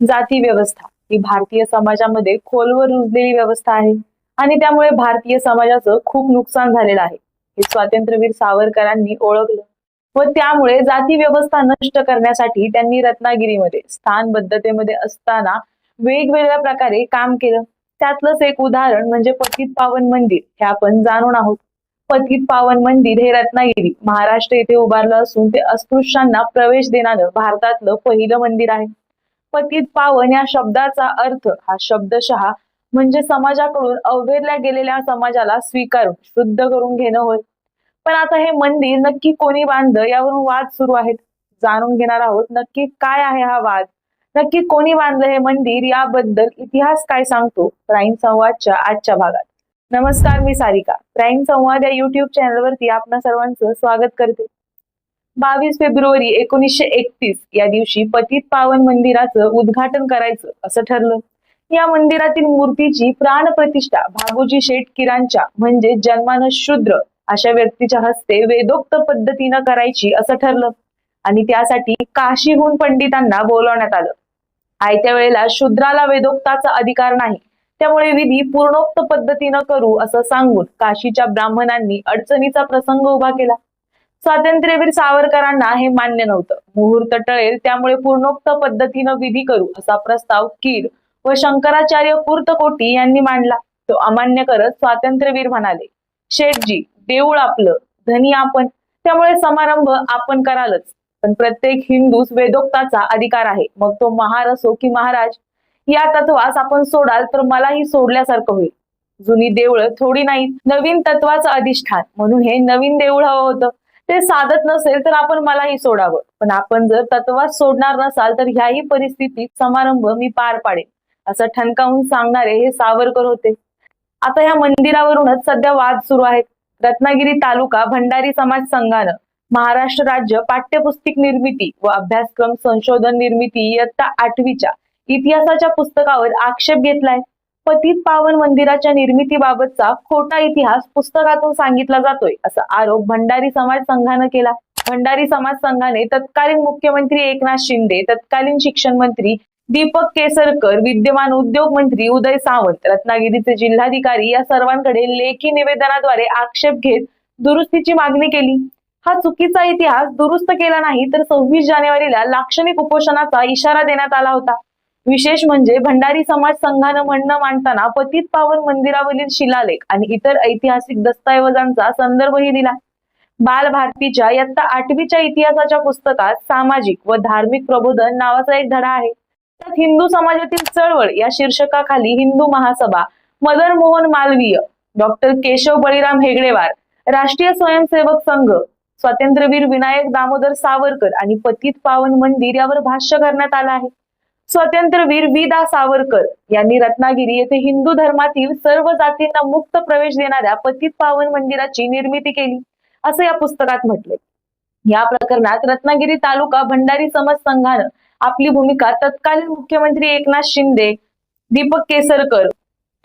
जाती व्यवस्था. ही भारतीय समाजामध्ये खोलवर रुजलेली व्यवस्था आहे. आणि त्यामुळे भारतीय समाजाचं खूप नुकसान झालेलं आहे. हे स्वातंत्र्यवीर सावरकरांनी ओळखलं. व त्यामुळे जाती व्यवस्था नष्ट करण्यासाठी त्यांनी रत्नागिरीमध्ये स्थानबद्धतेमध्ये असताना वेगवेगळ्या प्रकारे काम केलं. त्यातलंच एक उदाहरण म्हणजे पतित पावन मंदिर. हे आपण जाणून आहोत. पतित पावन मंदिर हे रत्नागिरी महाराष्ट्र येथे उभारलं असून ते अस्पृश्यांना प्रवेश देणारं भारतातलं पहिलं मंदिर आहे. पतित पावन या शब्दाचा अर्थ हा शब्दशहा म्हणजे समाजाकडून अवहेरल्या गेलेल्या समाजाला स्वीकारून शुद्ध करून घेणं होय. पण आता हे मंदिर नक्की कोणी बांधलं यावरून वाद सुरू आहेत. जाणून घेणार आहोत नक्की काय आहे हा वाद. नक्की कोणी बांधलं हे मंदिर याबद्दल इतिहास काय सांगतो? प्राईम संवादच्या आजच्या भागात. नमस्कार मी सारिका. प्राईम संवाद या युट्यूब चॅनलवरती आपणा सर्वांचं स्वागत करते. बावीस फेब्रुवारी एकोणीसशे एकतीस या दिवशी पतित पावन मंदिराचं उद्घाटन करायचं असं ठरलं. या मंदिरातील मूर्तीची प्राणप्रतिष्ठा भागोजी शेठ किरांच्या म्हणजे जन्मानं शूद्र अशा व्यक्तीच्या हस्ते वेदोक्त पद्धतीनं करायची असं ठरलं. आणि त्यासाठी काशीहून पंडितांना बोलावण्यात आलं. आयत्या वेळेला शूद्राला वेदोक्ताचा अधिकार नाही. त्यामुळे विधी पूर्णोक्त पद्धतीनं करू असं सांगून काशीच्या ब्राह्मणांनी अडचणीचा प्रसंग उभा केला. स्वातंत्र्यवीर सावरकरांना हे मान्य नव्हतं. मुहूर्त टळेल त्यामुळे पूर्णोक्त पद्धतीनं विधी करू असा प्रस्ताव कीर व शंकराचार्य पूर्तकोटी यांनी मांडला. तो अमान्य करत स्वातंत्र्यवीर म्हणाले शेठजी देऊळ आपलं धनी आपण. त्यामुळे समारंभ आपण करालच. पण प्रत्येक हिंदूस वेदोक्ताचा अधिकार आहे. मग तो महार असो की महाराज या तत्वास आपण सोडाल तर मलाही सोडल्यासारखं होईल. जुनी देवळं थोडी नाहीत नवीन तत्वाचं अधिष्ठान. म्हणून हे नवीन देऊळ हवं होतं. ते साधत नसेल तर आपण मलाही सोडावं. पण आपण जर तत्वात सोडणार नसाल तर ह्याही परिस्थितीत समारंभ मी पार पाडेन असं ठणकावून सांगणारे हे सावरकर होते. आता या मंदिरावरूनच सध्या वाद सुरू आहेत. रत्नागिरी तालुका भंडारी समाज संघानं महाराष्ट्र राज्य पाठ्यपुस्तक निर्मिती व अभ्यासक्रम संशोधन निर्मिती इयत्ता आठवीच्या इतिहासाच्या पुस्तकावर आक्षेप घेतलाय. पतित पावन मंदिराच्या निर्मितीबाबतचा खोटा इतिहास पुस्तकातून सांगितला जातोय असा आरोप भंडारी समाज संघानं केला. भंडारी समाज संघाने तत्कालीन मुख्यमंत्री एकनाथ शिंदे तत्कालीन शिक्षण मंत्री दीपक केसरकर विद्यमान उद्योग मंत्री उदय सावंत रत्नागिरीचे जिल्हाधिकारी या सर्वांकडे लेखी निवेदनाद्वारे आक्षेप घेत दुरुस्तीची मागणी केली. हा चुकीचा इतिहास दुरुस्त केला नाही तर सव्वीस जानेवारीला लाक्षणिक उपोषणाचा इशारा देण्यात आला होता. विशेष म्हणजे भंडारी समाज संघानं म्हणणं मांडताना पतित पावन मंदिरावरील शिलालेख आणि इतर ऐतिहासिक दस्तऐवजांचा संदर्भही दिला. बाल भारतीच्या इयत्ता आठवीच्या इतिहासाच्या पुस्तकात सामाजिक व धार्मिक प्रबोधन नावाचा एक धडा आहे. त्यात हिंदू समाजातील चळवळ या शीर्षकाखाली हिंदू महासभा मदन मोहन मालवीय डॉक्टर केशव बळीराम हेगडेवार राष्ट्रीय स्वयंसेवक संघ स्वातंत्र्यवीर विनायक दामोदर सावरकर आणि पतित पावन मंदिर यावर भाष्य करण्यात आलं आहे. स्वातंत्र्यवीर वी दा सावरकर यांनी रत्नागिरी येथे हिंदू धर्मातील सर्व जातींना मुक्त प्रवेश देणाऱ्या पतित पावन मंदिराची निर्मिती केली असं या पुस्तकात म्हटले या प्रकरणात रत्नागिरी तालुका भंडारी समाज संघानं आपली भूमिका तत्कालीन मुख्यमंत्री एकनाथ शिंदे दीपक केसरकर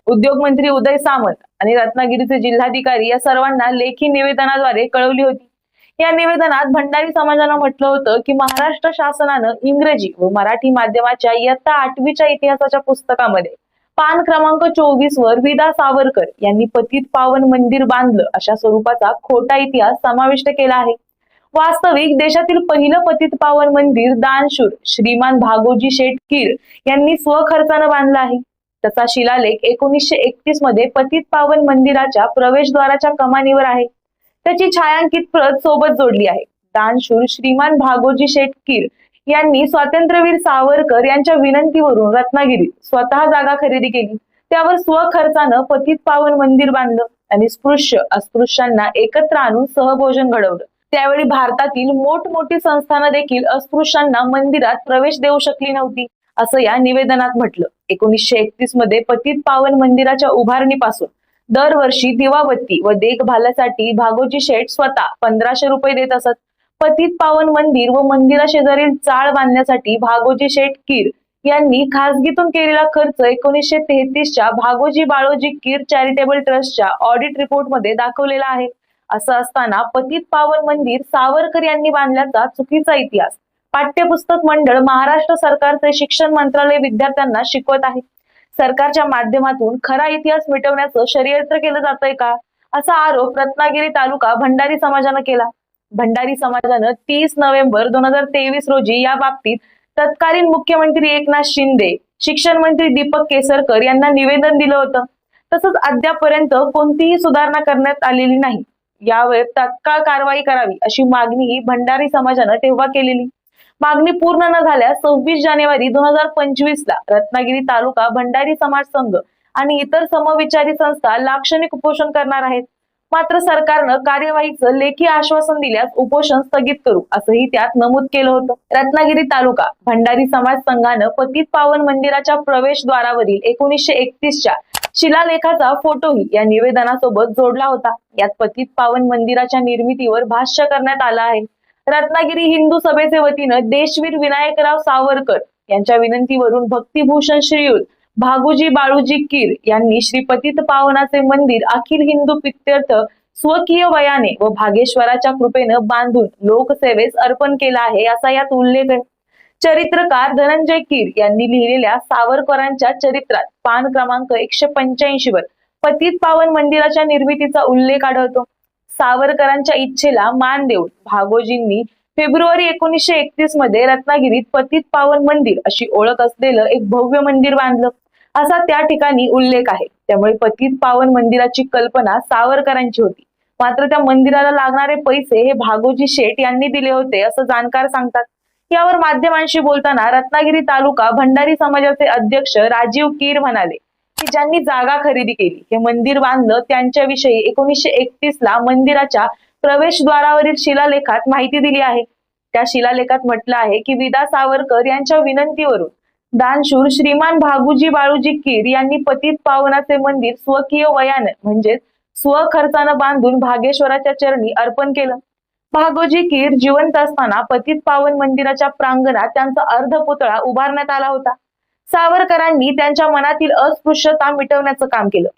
उद्योग मंत्री उदय सामंत आणि रत्नागिरीचे जिल्हाधिकारी या सर्वांना लेखी निवेदनाद्वारे कळवली होती. या निवेदनात भंडारी समाजानं म्हटलं होतं की महाराष्ट्र शासनानं इंग्रजी व मराठी माध्यमाच्या इयत्ता आठवीच्या इतिहासाच्या पुस्तकामध्ये पान क्रमांक चोवीस वर विदा सावरकर यांनी पतित पावन मंदिर बांधलं अशा स्वरूपाचा खोटा इतिहास समाविष्ट केला आहे. वास्तविक देशातील पहिलं पतित पावन मंदिर दानशूर श्रीमान भागोजी शेटकीर यांनी स्वखर्चानं बांधलं आहे. तसा शिलालेख एकोणीसशे एकतीसमध्ये पतित पावन मंदिराच्या प्रवेशद्वाराच्या कमानीवर आहे. त्याची छायांकित प्रत सोबत जोडली आहे. दानशूर श्रीमान भागोजी शेटकीर यांनी स्वातंत्र्यवीर सावरकर यांच्या विनंतीवरून रत्नागिरीत स्वतः जागा खरेदी केली. त्यावर स्वखर्चानं पतित पावन मंदिर बांधलं आणि स्पृश्य अस्पृश्यांना एकत्र आणून सहभोजन घडवलं. त्यावेळी भारतातील मोठमोठी संस्थानं देखील अस्पृश्यांना मंदिरात प्रवेश देऊ शकली नव्हती असं या निवेदनात म्हटलं. एकोणीसशे एकतीसमध्ये पतित पावन मंदिराच्या उभारणीपासून दरवर्षी दिवाबत्ती व देखभालासाठी भागोजी शेठ स्वतः पंधराशे रुपये देत असत. पतित पावन मंदिर व मंदिरा शेजारील चाळ बांधण्यासाठी भागोजी शेठ कीर यांनी खासगीतून केलेला खर्च एकोणीसशे तेहतीसच्या भागोजी बाळोजी कीर चॅरिटेबल ट्रस्टच्या ऑडिट रिपोर्टमध्ये दाखवलेला आहे. असं असताना पतित पावन मंदिर सावरकर यांनी बांधल्याचा चुकीचा इतिहास. पाठ्यपुस्तक मंडळ महाराष्ट्र सरकारचे शिक्षण मंत्रालय विद्यार्थ्यांना शिकवत आहे. सरकारच्या माध्यमातून खरा इतिहास मिटवण्याचं षडयंत्र केलं जातंय का? असा आरोप रत्नागिरी तालुका भंडारी समाजानं केला. भंडारी समाजानं तीस नोव्हेंबर दोन हजार तेवीस रोजी या बाबतीत तत्कालीन मुख्यमंत्री एकनाथ शिंदे शिक्षण मंत्री दीपक केसरकर यांना निवेदन दिलं होतं. तसंच अद्यापर्यंत कोणतीही सुधारणा करण्यात आलेली नाही. यावर तत्काळ कारवाई करावी अशी मागणीही भंडारी समाजानं तेव्हा केलेली. मागणी पूर्ण न झाल्यास सव्वीस जानेवारी दोन हजार पंचवीस ला रत्नागिरी तालुका भंडारी समाज संघ आणि इतर समविचारी संस्था लाक्षणिक उपोषण करणार आहेत. मात्र सरकारनं कार्यवाहीचं लेखी आश्वासन दिल्यास उपोषण स्थगित करू असंही त्यात नमूद केलं होतं. रत्नागिरी तालुका भंडारी समाज संघानं पतित पावन मंदिराच्या प्रवेशद्वारावरील एकोणीसशे एकतीसच्या शिलालेखाचा फोटोही या निवेदनासोबत जोडला होता. यात पतित पावन मंदिराच्या निर्मितीवर भाष्य करण्यात आलं आहे. रत्नागिरी हिंदू सभेचे वतीनं देशवीर विनायकराव सावरकर यांच्या विनंतीवरून भक्तिभूषण श्रीयुत भागुजी बाळूजी कीर यांनी श्री पतित पावनाचे मंदिर अखिल हिंदू पित्यर्थ स्वकीय वयाने व भागेश्वराच्या कृपेनं बांधून लोकसेवेस अर्पण केला आहे असा यात उल्लेख आहे. चरित्रकार धनंजय कीर यांनी लिहिलेल्या सावरकरांच्या चरित्रात पान क्रमांक एकशे पंच्याऐंशी वर पतित पावन मंदिराच्या निर्मितीचा उल्लेख आढळतो. सावरकरांच्या इच्छेला मान देऊन भागोजींनी फेब्रुवारी एकोणीसशे एकतीसमध्ये रत्नागिरीत पतित पावन मंदिर अशी ओळख असलेलं एक भव्य मंदिर बांधलं. असा त्या ठिकाणी उल्लेख आहे. त्यामुळे पतित पावन मंदिराची कल्पना सावरकरांची होती. मात्र त्या मंदिराला लागणारे पैसे हे भागोजी शेठ यांनी दिले होते असं जाणकार सांगतात. यावर माध्यमांशी बोलताना रत्नागिरी तालुका भंडारी समाजाचे अध्यक्ष राजीव कीर म्हणाले की ज्यांनी जागा खरेदी केली हे मंदिर बांधलं त्यांच्याविषयी एकोणीसशे एकतीस ला मंदिराच्या प्रवेशद्वारावरील शिलालेखात माहिती दिली आहे. त्या शिलालेखात म्हटलं आहे की विदा सावरकर यांच्या विनंतीवरून दानशूर श्रीमान भागुजी बाळूजी कीर यांनी पतित पावनाचे मंदिर स्वकीय वयानं म्हणजेच स्वखर्चानं बांधून भागेश्वराच्या चरणी अर्पण केलं. भागोजी कीर जिवंत असताना पतित पावन मंदिराच्या प्रांगणात त्यांचा अर्ध पुतळा उभारण्यात आला होता. सावरकरांनी त्यांच्या मनातील अस्पृश्यता मिटवण्याचं काम केलं.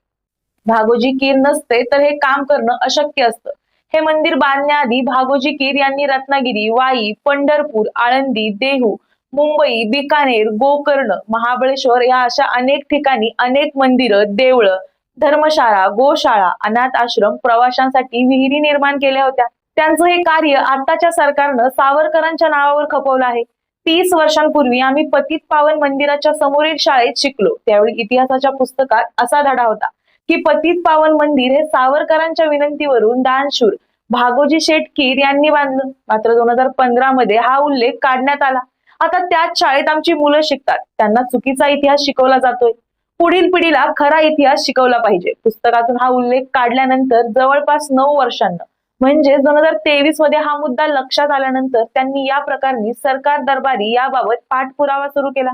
भागोजी कीर नसते तर हे काम करणं अशक्य असतं. हे मंदिर बांधण्याआधी भागोजी कीर यांनी रत्नागिरी वाई पंढरपूर आळंदी देहू मुंबई बिकानेर गोकर्ण महाबळेश्वर या अशा अनेक ठिकाणी अनेक मंदिरं देवळं धर्मशाळा गोशाळा अनाथ आश्रम प्रवाशांसाठी विहिरी निर्माण केल्या होत्या. त्यांचं हे कार्य आताच्या सरकारनं सावरकरांच्या नावावर खपवलं आहे. तीस वर्षांपूर्वी आम्ही पतित पावन मंदिराच्या समोरील शाळेत शिकलो. त्यावेळी इतिहासाच्या पुस्तकात असा धडा होता की पतित पावन मंदिर हे सावरकरांच्या विनंतीवरून दानशूर भागोजी शेटकीर यांनी बांधलं. मात्र दोन हजार पंधरा मध्ये हा उल्लेख काढण्यात आला. आता त्याच शाळेत आमची मुलं शिकतात. त्यांना चुकीचा इतिहास शिकवला जातोय. पुढील पिढीला खरा इतिहास शिकवला पाहिजे. पुस्तकातून हा उल्लेख काढल्यानंतर जवळपास नऊ वर्षांना म्हणजेच दोन हजार तेवीसमध्ये हा मुद्दा लक्षात आल्यानंतर त्यांनी या प्रकरणी सरकार दरबारी याबाबत पाठपुरावा सुरू केला.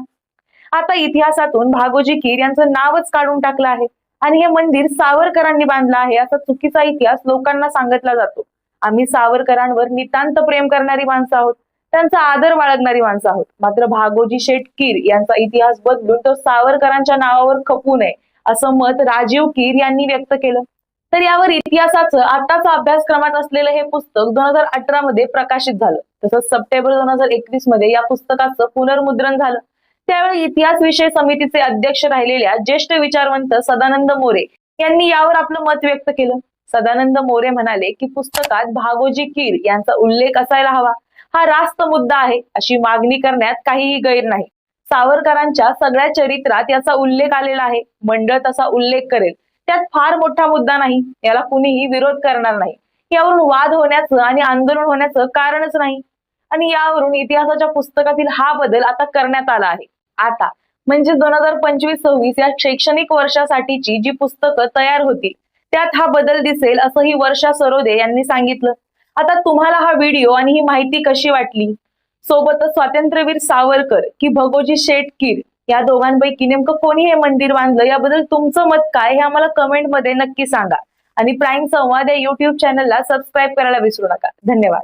आता इतिहासातून भागोजी कीर यांचं नावच काढून टाकलं आहे आणि हे मंदिर सावरकरांनी बांधलं आहे असा चुकीचा इतिहास लोकांना सांगितला जातो. आम्ही सावरकरांवर नितांत प्रेम करणारी माणसं आहोत. त्यांचा आदर बाळगणारी माणसं आहोत. मात्र भागोजी शेठ कीर यांचा इतिहास बदलून तो सावरकरांच्या नावावर खपू नये असं मत राजीव कीर यांनी व्यक्त केलं. तर यावर इतिहासाचं आताच अभ्यासक्रमात असलेलं हे पुस्तक दोन हजार अठरा मध्ये प्रकाशित झालं. तसंच सप्टेंबर दोन हजार एकवीसमध्ये या पुस्तकाचं पुनर्मुद्रण झालं. त्यावेळी इतिहास विषय समितीचे अध्यक्ष राहिलेल्या ज्येष्ठ विचारवंत सदानंद मोरे यांनी यावर आपलं मत व्यक्त केलं. सदानंद मोरे म्हणाले की पुस्तकात भागोजी कीर यांचा उल्लेख असायला हवा. हा रास्त मुद्दा आहे अशी मागणी करण्यात काहीही गैर नाही. सावरकरांच्या सगळ्या चरित्रात याचा उल्लेख आलेला आहे. मंडळ तसा उल्लेख करेल. त्यात फार मोठा मुद्दा नाही. याला कुणीही विरोध करणार नाही. यावरून वाद होण्याचं आणि आंदोलन होण्याचं कारणच नाही. आणि यावरून इतिहासाच्या पुस्तकातील हा बदल आता करण्यात आला आहे. आता म्हणजे दोन हजार पंचवीस सव्वीस या शैक्षणिक वर्षासाठीची जी पुस्तकं तयार होती त्यात हा बदल दिसेल असंही वर्षा सरोदे यांनी सांगितलं. आता तुम्हाला हा व्हिडिओ आणि ही माहिती कशी वाटली? सोबतच स्वातंत्र्यवीर सावरकर की भगोजी शेटकीर या दोघांपैकी नेमकं कोणी हे मंदिर बांधलं? याबद्दल तुमचं मत काय हे आम्हाला कमेंटमध्ये नक्की सांगा. आणि प्राईम संवाद या युट्यूब चॅनलला सबस्क्राईब करायला विसरू नका. धन्यवाद.